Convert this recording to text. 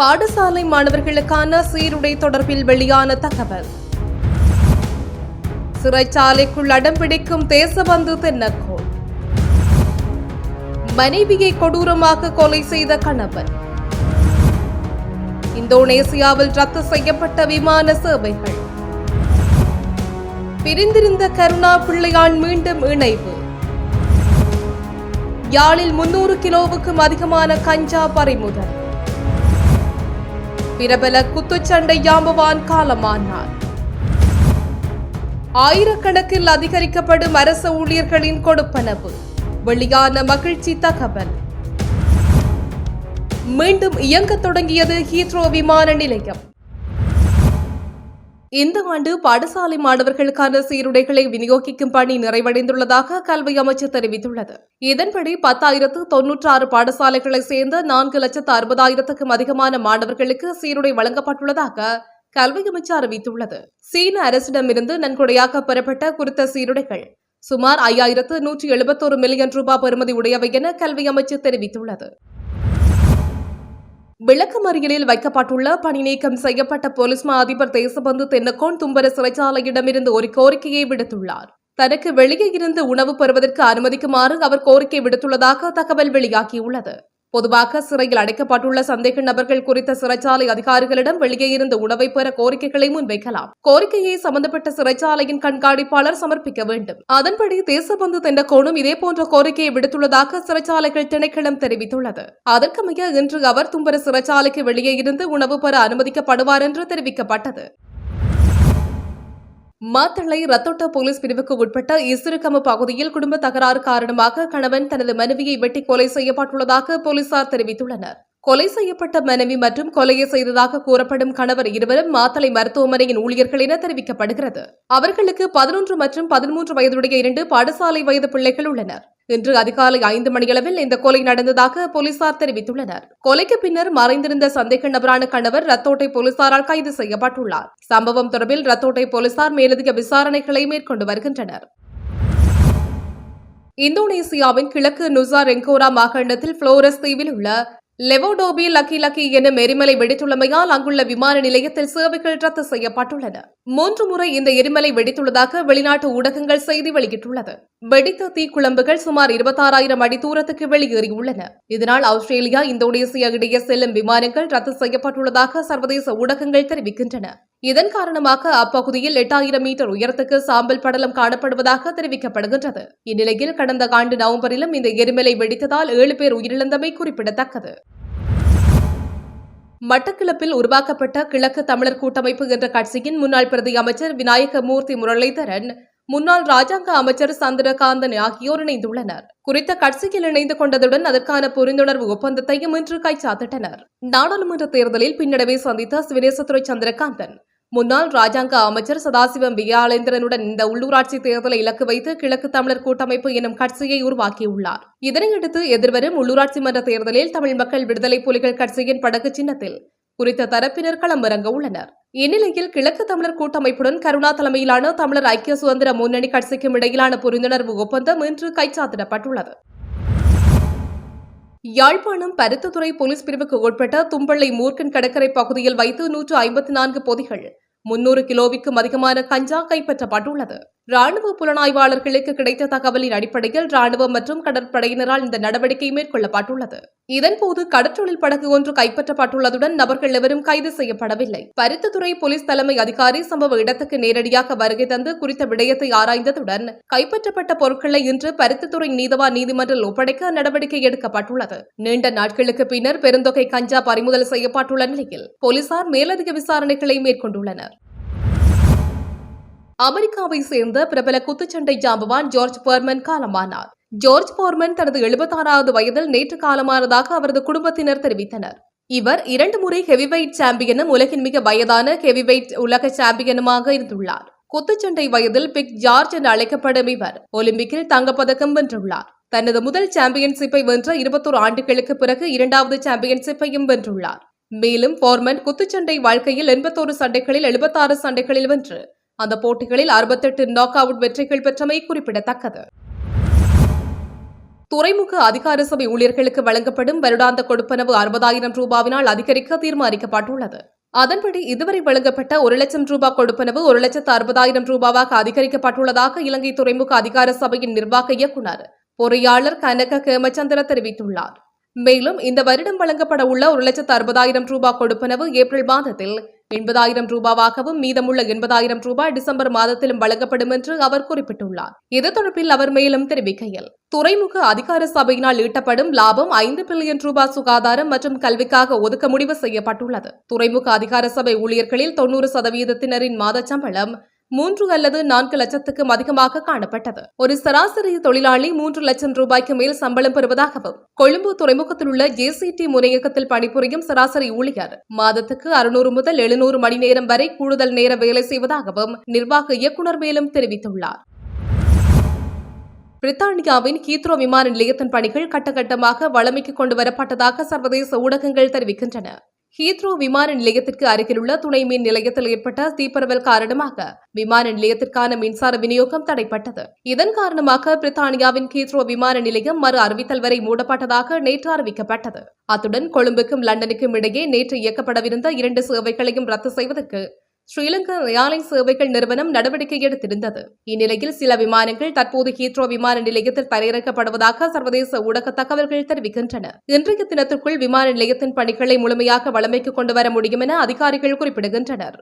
பாடசாலை மாணவர்களுக்கான சீருடை தொடர்பில் வெளியான தகவல். சிறைச்சாலைக்குள் அடம்பிடிக்கும் தேசபந்து தென்னக்கோள் மனைவியை கொடூரமாக கொலை செய்த கணவன். இந்தோனேசியாவில் ரத்து செய்யப்பட்ட விமான சேவைகள். பிரிந்திருந்த கருணா பிள்ளையான் மீண்டும் இணைவு. யாழில் முன்னூறு கிலோவுக்கும் அதிகமான கஞ்சா பறிமுதல். பிரபல குத்துச்சண்டை யாம்பவான் காலமானார். ஆயிரக்கணக்கில் அதிகரிக்கப்படும் அரச ஊழியர்களின் கொடுப்பனவு வெளியான மகிழ்ச்சி தகவல். மீண்டும் இயங்கத் தொடங்கியது ஹீத்ரோ விமான நிலையம். இந்த ஆண்டு பாடசாலை மாணவர்களுக்கான சீருடைகளை விநியோகிக்கும் பணி நிறைவடைந்துள்ளதாக கல்வி அமைச்சர் தெரிவித்துள்ளது. இதன்படி பத்தாயிரத்து தொன்னூற்று ஆறு பாடசாலைகளை சேர்ந்த நான்கு லட்சத்து அறுபதாயிரத்துக்கும் அதிகமான மாணவர்களுக்கு சீருடை வழங்கப்பட்டுள்ளதாக கல்வி அமைச்சர் அறிவித்துள்ளது. சீன அரசிடமிருந்து நன்கொடையாக பெறப்பட்ட குறித்த சீருடைகள் சுமார் ஐயாயிரத்து நூற்றி எழுபத்தோரு மில்லியன் ரூபாய் பெறுமதி உடையவை என கல்வி அமைச்சு தெரிவித்துள்ளது. விளக்கமறியலில் வைக்கப்பட்டுள்ள பணிநீக்கம் செய்யப்பட்ட போலீஸ் மா அதிபர் தேசபந்து தென்னக்கோன் தும்பர சிறைச்சாலையிடமிருந்து ஒரு கோரிக்கையை விடுத்துள்ளார். தனக்கு வெளியே இருந்து உணவு பெறுவதற்கு அனுமதிக்குமாறு அவர் கோரிக்கை விடுத்துள்ளதாக தகவல் வெளியாகியுள்ளது. பொதுவாக சிறையில் அடைக்கப்பட்டுள்ள சந்தேக நபர்கள் குறித்த சிறைச்சாலை அதிகாரிகளிடம் வெளியே இருந்து உணவை பெற கோரிக்கைகளை முன்வைக்கலாம். கோரிக்கையை சம்பந்தப்பட்ட சிறைச்சாலையின் கண்காணிப்பாளர் சமர்ப்பிக்க வேண்டும். அதன்படி தேசபந்து திண்டக்கோணும் இதேபோன்ற கோரிக்கையை விடுத்துள்ளதாக சிறைச்சாலைகள் திணைக்களம் தெரிவித்துள்ளது. அதற்கமைய இன்று அவர் தும்பர சிறைச்சாலைக்கு வெளியே இருந்து உணவு பெற அனுமதிக்கப்படுவார் என்று தெரிவிக்கப்பட்டது. மாத்தளை ரத்தோட்ட போலீஸ் பிரிவுக்கு உட்பட்ட இசுருக்கம பகுதியில் குடும்ப தகராறு காரணமாக கணவன் தனது மனைவியை வெட்டி கொலை செய்யப்பட்டுள்ளதாக போலீசார் தெரிவித்துள்ளனர். கொலை செய்யப்பட்ட மனைவி மற்றும் கொலையை செய்ததாக கூறப்படும் கணவர் இருவரும் மாத்தளை மருத்துவமனையின் ஊழியர்கள் என தெரிவிக்கப்படுகிறது. அவர்களுக்கு பதினொன்று மற்றும் பதிமூன்று வயதுடைய இரண்டு பாடசாலை வயது பிள்ளைகள் உள்ளனர். இன்று அதிகாலை ஐந்து மணியளவில் இந்த கொலை நடந்ததாக போலீசார் தெரிவித்துள்ளனர். கொலைக்கு பின்னர் மறைந்திருந்த சந்தேக நபரான கணவர் ரத்தோட்டை போலீசாரால் கைது செய்யப்பட்டுள்ளார். சம்பவம் தொடர்பில் ரத்தோட்டை போலீசார் மேலதிக விசாரணைகளை மேற்கொண்டு வருகின்றனர். இந்தோனேசியாவின் கிழக்கு நுசா ரெங்கோரா மாகாணத்தில் புளோரஸ் தீவில் உள்ள லெவோடோபி லக்கி லக்கி எனும் எரிமலை வெடித்துள்ளமையால் அங்குள்ள விமான நிலையத்தில் சேவைகள் ரத்து செய்யப்பட்டுள்ளன. மூன்று முறை இந்த எரிமலை வெடித்துள்ளதாக வெளிநாட்டு ஊடகங்கள் செய்தி வெளியிட்டுள்ளது. வெடித்த தீக்குழம்புகள் சுமார் இருபத்தாறாயிரம் அடி தூரத்துக்கு வெளியேறியுள்ளன. இதனால் ஆஸ்திரேலியா இந்தோனேசியா இடையே செல்லும் விமானங்கள் ரத்து செய்யப்பட்டுள்ளதாக சர்வதேச ஊடகங்கள் தெரிவிக்கின்றன. இதன் காரணமாக அப்பகுதியில் எட்டாயிரம் மீட்டர் உயரத்துக்கு சாம்பல் படலம் காணப்படுவதாக தெரிவிக்கப்படுகின்றது. இந்நிலையில் கடந்த ஆண்டு நவம்பரிலும் இந்த எரிமலை வெடித்ததால் ஏழு பேர் உயிரிழந்தமை குறிப்பிடத்தக்கது. மட்டக்கிளப்பில் உருவாக்கப்பட்ட கிழக்கு தமிழர் கூட்டமைப்பு என்ற கட்சியின் முன்னாள் பிரதி அமைச்சர் விநாயகமூர்த்தி முரளிதரன் முன்னாள் ராஜாங்க அமைச்சர் சந்திரகாந்தன் ஆகியோர் இணைந்துள்ளனர். குறித்த கட்சியில் இணைந்து கொண்டதுடன் அதற்கான புரிந்துணர்வு ஒப்பந்தத்தையும் இன்று கைச்சாத்திட்டனர். நாடாளுமன்ற தேர்தலில் பின்னடைவை சந்தித்த சிவநேசத்துறை சந்திரகாந்தன் முன்னாள் ராஜாங்க அமைச்சர் சதாசிவம் வியாளேந்திரனுடன் இந்த உள்ளூராட்சி தேர்தலை இலக்கு வைத்து கிழக்கு தமிழர் கூட்டமைப்பு எனும் கட்சியை உருவாக்கியுள்ளார். இதனையடுத்து எதிர்வரும் உள்ளூராட்சி மன்ற தேர்தலில் தமிழ் மக்கள் விடுதலை புலிகள் கட்சியின் படகு சின்னத்தில் குறித்த தரப்பினர் களமிறங்க உள்ளனர். இந்நிலையில் கிழக்கு தமிழர் கூட்டமைப்புடன் கருணா தலைமையிலான தமிழர் ஐக்கிய சுதந்திர முன்னணி கட்சிக்கும் இடையிலான புரிந்துணர்வு ஒப்பந்தம் இன்று கைச்சாத்திடப்பட்டுள்ளது. யாழ்ப்பாணம் பருத்தத்துறை போலீஸ் பிரிவுக்கு உட்பட்ட தும்பள்ளை மூர்க்கன் கடற்கரை பகுதியில் வைத்து நூற்று ஐம்பத்தி நான்கு பொதிகள் முன்னூறு கிலோவிற்கும் அதிகமான கஞ்சா கைப்பற்றப்பட்டுள்ளது. ராணுவ புலனாய்வாளர்களுக்கு கிடைத்த தகவலின் அடிப்படையில் ராணுவம் மற்றும் கடற்படையினரால் இந்த நடவடிக்கை மேற்கொள்ளப்பட்டுள்ளது. இதன்போது கடற்றொழில் படகு ஒன்று கைப்பற்றப்பட்டுள்ளதுடன் நபர்கள் எவரும் கைது செய்யப்படவில்லை. பருத்தத்துறை போலீஸ் தலைமை அதிகாரி சம்பவ இடத்துக்கு நேரடியாக வருகை தந்து குறித்த விடயத்தை ஆராய்ந்ததுடன் கைப்பற்றப்பட்ட பொருட்களை இன்று பருத்தத்துறை நீதவான் நீதிமன்றில் ஒப்படைக்க நடவடிக்கை எடுக்கப்பட்டுள்ளது. நீண்ட நாட்களுக்கு பின்னர் பெருந்தொகை கஞ்சா பறிமுதல் செய்யப்பட்டுள்ள நிலையில் போலீசார் மேலதிக விசாரணைகளை மேற்கொண்டுள்ளனர். அமெரிக்காவை சேர்ந்த பிரபல குத்துச்சண்டை ஜாம்பவான் ஜார்ஜ் பர்மன் காலமானார். ஜார்ஜ் போர்மன் தனது எழுபத்தாறாவது வயதில் நேற்று காலமானதாக அவரது குடும்பத்தினர் தெரிவித்தனர். இவர் இரண்டு முறை ஹெவிவெயிட் சாம்பியனும் உலகின் மிக வயதான ஹெவிவெயிட் உலக சாம்பியனுமாக இருந்துள்ளார். குத்துச்சண்டை வயதில் பிக் ஜார்ஜ் என்று அழைக்கப்படும் இவர் ஒலிம்பிக்கில் தங்கப்பதக்கம் வென்றுள்ளார். தனது முதல் சாம்பியன்ஷிப்பை வென்ற இருபத்தோரு ஆண்டுகளுக்கு பிறகு இரண்டாவது சாம்பியன்ஷிப்பையும் வென்றுள்ளார். மேலும் போர்மன் குத்துச்சண்டை வாழ்க்கையில் எண்பத்தோரு சண்டைகளில் எழுபத்தாறு சண்டைகளில் வென்று அந்த போட்டிகளில் அறுபத்தெட்டு நாக் அவுட் வெற்றிகள் பெற்றமை குறிப்பிடத்தக்கது. துறைமுக அதிகார சபை ஊழியர்களுக்கு வழங்கப்படும் வருடாந்த கொடுப்பனவு அறுபதாயிரம் ரூபாவினால் அதிகரிக்க தீர்மானிக்கப்பட்டுள்ளது. அதன்படி இதுவரை வழங்கப்பட்ட ஒரு லட்சம் ரூபாய் கொடுப்பனவு ஒரு லட்சத்து அறுபதாயிரம் ரூபாவாக அதிகரிக்கப்பட்டுள்ளதாக இலங்கை துறைமுக அதிகார சபையின் நிர்வாக இயக்குநர் பொறியாளர் கனக கேமச்சந்திர தெரிவித்துள்ளார். மேலும் இந்த வருடம் வழங்கப்பட உள்ள ஒரு லட்சத்து அறுபதாயிரம் ரூபாய் கொடுப்பனவு ஏப்ரல் மாதத்தில் எண்பதாயிரம் ரூபாவாகவும் மீதமுள்ள எண்பதாயிரம் ரூபாய் டிசம்பர் மாதத்திலும் வழங்கப்படும் என்று அவர் குறிப்பிட்டுள்ளார். இது தொடர்பில் அவர் மேலும் தெரிவிக்கையில் துறைமுக அதிகார சபையினால் ஈட்டப்படும் லாபம் ஐந்து பில்லியன் ரூபாய் சுகாதாரம் மற்றும் கல்விக்காக ஒதுக்க முடிவு செய்யப்பட்டுள்ளது. துறைமுக அதிகார சபை ஊழியர்களில் தொன்னூறு சதவீதத்தினரின் மாத சம்பளம் மூன்று அல்லது நான்கு லட்சத்துக்கும் அதிகமாக காணப்பட்டது. ஒரு சராசரி தொழிலாளி மூன்று லட்சம் ரூபாய்க்கு மேல் சம்பளம் பெறுவதாகவும் கொழும்பு துறைமுகத்தில் உள்ள ஜேசிடி முனையகத்தில் பணிபுரியும் சராசரி ஊழியர் மாதத்துக்கு அறுநூறு முதல் எழுநூறு மணி நேரம் வரை கூடுதல் நேர வேலை செய்வதாகவும் நிர்வாக இயக்குநர் மேலும் தெரிவித்துள்ளார். பிரித்தானியாவின் ஹீத்ரோ விமான நிலையத்தின் பணிகள் கட்டகட்டமாக வளமைக்கு கொண்டு வரப்பட்டதாக சர்வதேச ஊடகங்கள் தெரிவிக்கின்றன. ஹீத்ரோ விமான நிலையத்திற்கு அருகிலுள்ள துணை மின் நிலையத்தில் ஏற்பட்ட தீப்பரவல் காரணமாக விமான நிலையத்திற்கான மின்சார விநியோகம் தடைப்பட்டது. இதன் காரணமாக பிரித்தானியாவின் ஹீத்ரோ விமான நிலையம் மறு அறிவித்தல் வரை மூடப்பட்டதாக நேற்று அறிவிக்கப்பட்டது. அத்துடன் கொழும்புக்கும் லண்டனுக்கும் இடையே நேற்று இயக்கப்படவிருந்த இரண்டு சேவைகளையும் ரத்து செய்வதற்கு ஸ்ரீலங்கா ஏர்லைன் சேவைகள் நிறுவனம் நடவடிக்கை எடுத்திருந்தது. இந்நிலையில் சில விமானங்கள் தற்போது ஹீத்ரோ விமான நிலையத்தில் தரையிறக்கப்படுவதாக சர்வதேச ஊடக தகவல்கள் தெரிவிக்கின்றன. இன்றைய தினத்திற்குள் விமான நிலையத்தின் பணிகளை முழுமையாக வளமைக்கு கொண்டு வர முடியும் என அதிகாரிகள் குறிப்பிடுகின்றனர்.